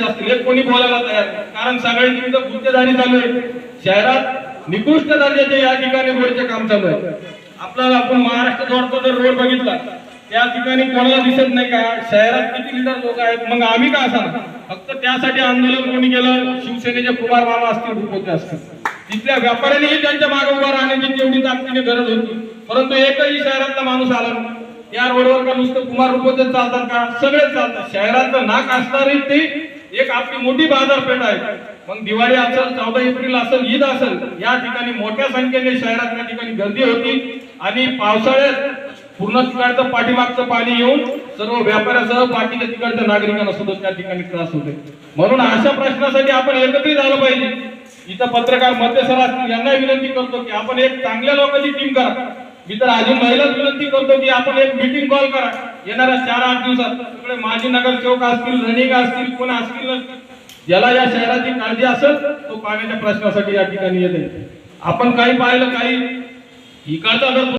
सदस्य असतील एक कोणी बोलायला तयार नाही. कारण सगळ्यांची इथं गुत्तेदारी चालू आहे. शहरात निकृष्ट दर्जाचे या ठिकाणी रोडचे काम चालू आहे. आपल्याला आपण महाराष्ट्र जोडचा जर रोड बघितला त्या ठिकाणी कोणाला दिसत नाही का? शहरात किती लिटर लोक आहेत? मग आम्ही का असा फक्त त्यासाठी आंदोलन कोणी केलं? शिवसेनेचे कुमार मामा असतील रुपये असतील. तिथल्या व्यापाऱ्यांनीही त्यांच्या मागे उभा राहण्याची तेवढी ताकदीने गरज होती. परंतु एकही शहरातला माणूस आला नाही. या रोडवर का नुसतं कुमार रुपये चालतात का? सगळेच चालतात. शहराचं नाक असणारी ती एक आपली मोठी बाजारपेठ आहे. मग दिवाळी असेल चौदा एप्रिल असेल ईद असेल या ठिकाणी मोठ्या संख्येने शहरात त्या ठिकाणी गर्दी होती. आणि पावसाळ्यात पूर्ण तिकडचं पाठीमागचं पाणी येऊन सर्व व्यापाऱ्यासह बाकीच्या तिकडच्या नागरिकांना सुद्धा त्या ठिकाणी त्रास होते. म्हणून अशा प्रश्नासाठी आपण एकत्रित झालं पाहिजे. इथं पत्रकार मध्यसर असतील यांना विनंती करतो की आपण एक चांगल्या लोकांची टीम करा. मी तर अजून महिलाच विनंती करतो की आपण एक मीटिंग कॉल करा. येणाऱ्या चार आठ दिवसात. सगळे माजी नगरसेवक असतील रणिका असतील कोण असतील ज्याला या शहराची काळजी असेल तो पाण्याच्या प्रश्नासाठी या ठिकाणी येते. आपण काही पाहिलं काही इकडचा जर